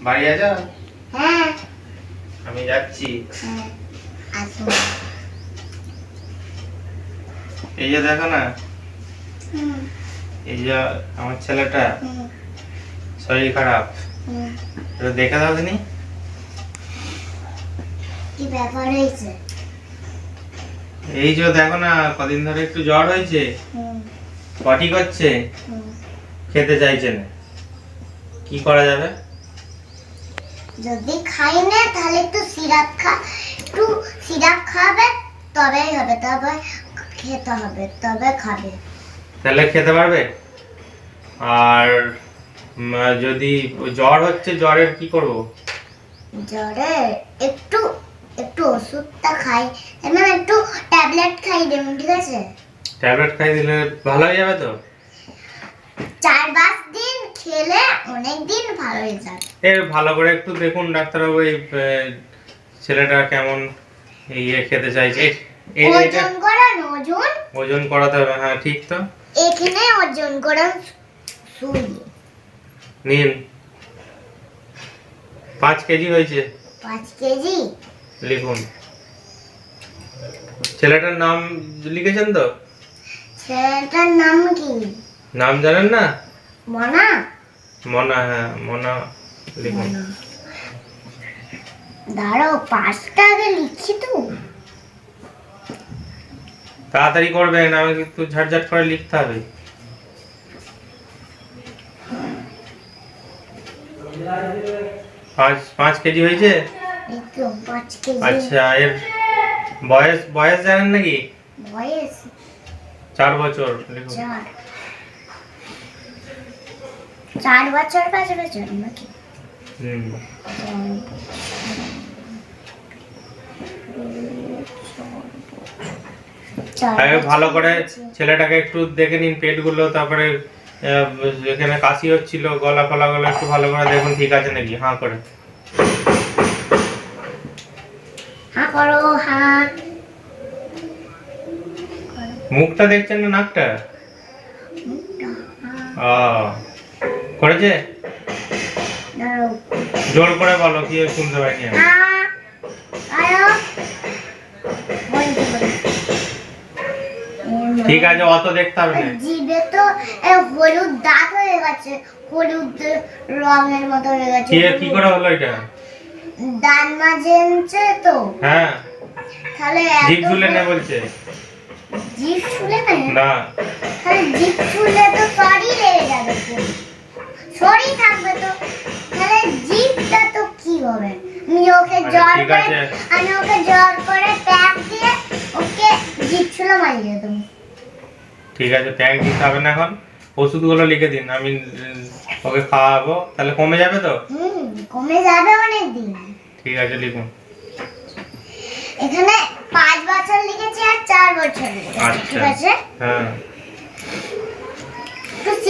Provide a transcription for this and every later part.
বাড়ি যা হ্যাঁ। আমি যাচ্ছি। হ্যাঁ এই যে দেখো না এই যে আমার ছেলেটা শরীর খারাপ। এটা দেখে দাও হয়েছে? এই যে দেখো না কদিন ধরে একটু জ্বর হয়েছে। পটি করছে। খেতে চাইছে না। কি করা যাবে? যদি খাই না তাহলে একটু সিরাপ খা। একটু সিরাপ খাবে তবেই হবে তবে খেতে হবে তবে খাবে। তাহলে খেতে পারবে? আর যদি জ্বর হচ্ছে জ্বরের কি করব? জ্বরে একটু একটু ওষুধটা খাই। না একটু ট্যাবলেট খাই দেবেন ঠিক আছে? ট্যাবলেট খাই দিলে ভালো হয়ে যাবে তো চার পাঁচ দিন খেলে অনেক ভালো হয়ে যাবে এ ভালো করে একটু দেখুন ডাক্তারবাবু এই ছেলেটা কেমন ইয়ে খেতে চাইছে? ওজন করান ওজন? ওজন করাতে হবে হ্যাঁ ঠিক তো। এখানে ওজন করান সুই নিন। পাঁচ কেজি হয়েছে। পাঁচ কেজি? লিখুন। ছেলেটার নাম লিখেছেন তো? ছেলেটার নাম কি? নাম জানেন না? মনা। মনা হ্যাঁ মনা লিখুন দাঁড়াও পাঁচটা আগে লিখি তো। তাড়াতাড়ি করবেন আমি কিন্তু ঝটঝট করে লিখতে হবে। পাঁচ পাঁচ কেজি হয়েছে? আচ্ছা এর বয়স বয়স জানেন নাকি? বয়স? চার বছর লিখুন। চার বছর পাঁচ বছর নাকি? ভালো করে ছেলেটাকে একটু দেখে নিন পেটগুলো তারপরে এখানে কাশি হচ্ছিল গলা ফলা গলা একটু ভালো করে দেখুন ঠিক আছে নাকি? হাঁ করে। হা করো হা। মুখটা দেখছেন না নাকটা? ও করেছে? জোর করে বলো কি শুনতে পাইনি ঠিক আছে অত দেখতে হবে না। তো হলুদ দাঁত হয়ে গেছে হলুদ রঙের মতো হয়ে গেছে। কি করে হলো এটা? দান মাজেছে তো। হ্যাঁ। তাহলে জিভ ঝুলে নে বলছে। জিভ ছুলে না না। তাহলে জিভ ছুলে তো সরি লেগে যাবে। সরি থাকবে তো। তাহলে জিভটা তো কি হবে? আমি ওকে জ্বর করে আমি ওকে জ্বর করে প্যাক দিয়ে ওকে জিভ ছুলে মারিয়ে দেবো। ঠিক আছে ট্যাঙ্ক দিতে হবে না এখন। ওষুধগুলো লিখে দিন আমি ওকে খাওয়াবো। তাহলে কমে যাবে তো? হুম কমে যাবে অনেক দিন ঠিক আছে লিখুন। এখানে পাঁচ বছর লিখেছি আর চার বছর লিখেছি আচ্ছা। ঠিক আছে? হ্যাঁ।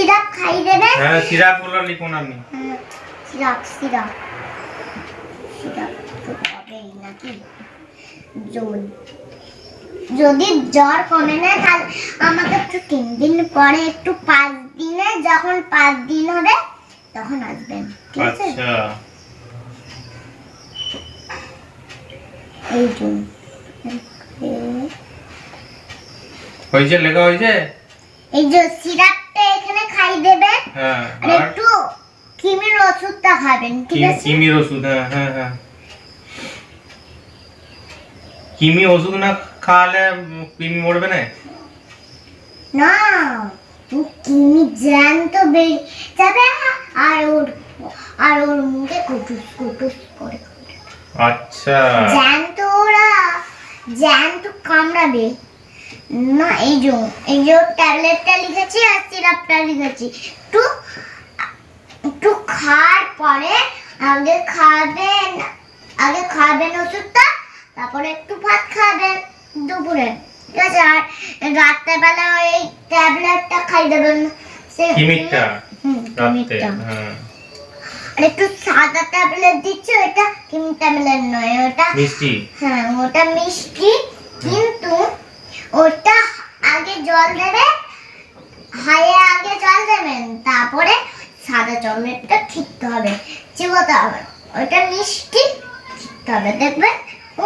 সিরাপ খাই দেবে? হ্যাঁ সিরাপগুলো লিখুন আপনি। হ্যাঁ, সিরাপ সিরাপ। সিরাপ তো হবেই নাকি? জল। যদি জ্বর কমে না তাহলে আমাকে একটু তিন দিন পরে একটু পাঁচ দিনে যখন পাঁচ দিন হবে তখন আসবেন ঠিক আছে? আচ্ছা। এই হয়েছে লেখা হয়েছে? এই যে এখানে খাই দেবে হ্যাঁ আর একটু কিমির ওষুধটা খাবেন ঠিক আছে? কিমির ওষুধ হ্যাঁ হ্যাঁ হ্যাঁ। কিমি ওষুধ না খাওয়ালে কিমি মরবে না? না কিমি জ্যান্ত বেরিয়ে যাবে আর ওর আর ওর মুখে কুটুস কুটুস করে। আচ্ছা। জ্যান্ত ওরা জ্যান্ত কামড়াবে। না এই যে এই যে ট্যাবলেটটা লিখেছি আর সিরাপটা লিখেছি। একটু একটু খাওয়ার পরে আগে খাবেন আগে খাবেন ওষুধটা তারপরে একটু ভাত খাবেন দুপুরে। ঠিক আছে আর রাত্রেবেলা ওই ট্যাবলেটটা খাই দেবেন। রাত্রে হ্যাঁ। একটু সাদা ট্যাবলেট দিচ্ছে ওটা কিম ট্যাবলেট নয় ওটা মিষ্টি? হ্যাঁ ওটা মিষ্টি কিন্তু জল দেবে হায়ে আগে জল দেবেন তারপরে সাদা টমেটোটা ঠিকতে হবে। চিবোতে হবে। ওইটা মিষ্টি তবে দেখবে ও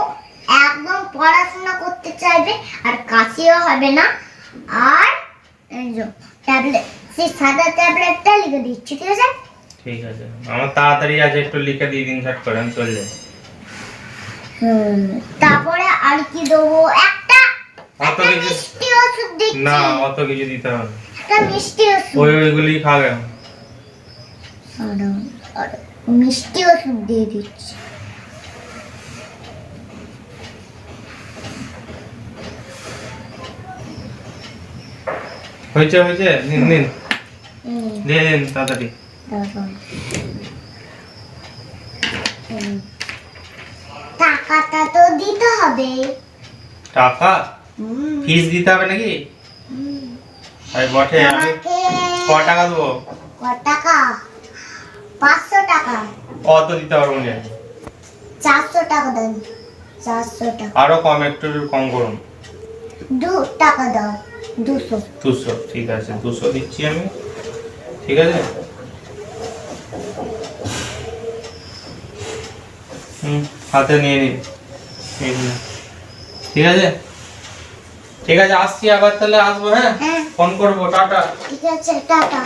একদম পড়াশোনা করতে চাইবে আর কাশিও হবে না। আর ট্যাবলেট সেই সাদা ট্যাবলেটটা লিখে দিচ্ছি ঠিক আছে? ঠিক আছে। আমার তাড়াতাড়ি আছে একটু লিখে দিয়ে দিন ঝট করে আমি চলে যাই। তারপরে আর কি দেবো? একটা অত কিছু মিষ্টি ওষুধ দিচ্ছি না অত কিছু দিতে হবে না। মিষ্টি ওষুধ। ওই ওইগুলি মিষ্টি ওষুধ দিয়ে দিচ্ছি। হয়েছে হয়েছে? নিন নিন। দিয়ে দিন তাড়াতাড়ি। টাকাটা তো দিতে হবে। টাকা? ফিস দিতে হবে নাকি। আরে বটে আমি ক টাকা দেবো? ক টাকা পাঁচশো টাকা। অত দিতে পারব না। চারশো টাকা দেন চারশো টাকা। আরও কম একটু কম করুন। দু টাকা দাও। দুশো। দুশো ঠিক আছে দুশো দিচ্ছি আমি। ঠিক আছে? হুম হাতে নিয়ে নিন। ঠিক আছে? ঠিক আছে আসছি আবার তাহলে আসব হ্যাঁ? হ্যাঁ। ফোন করব টাটা। ঠিক আছে টাটা।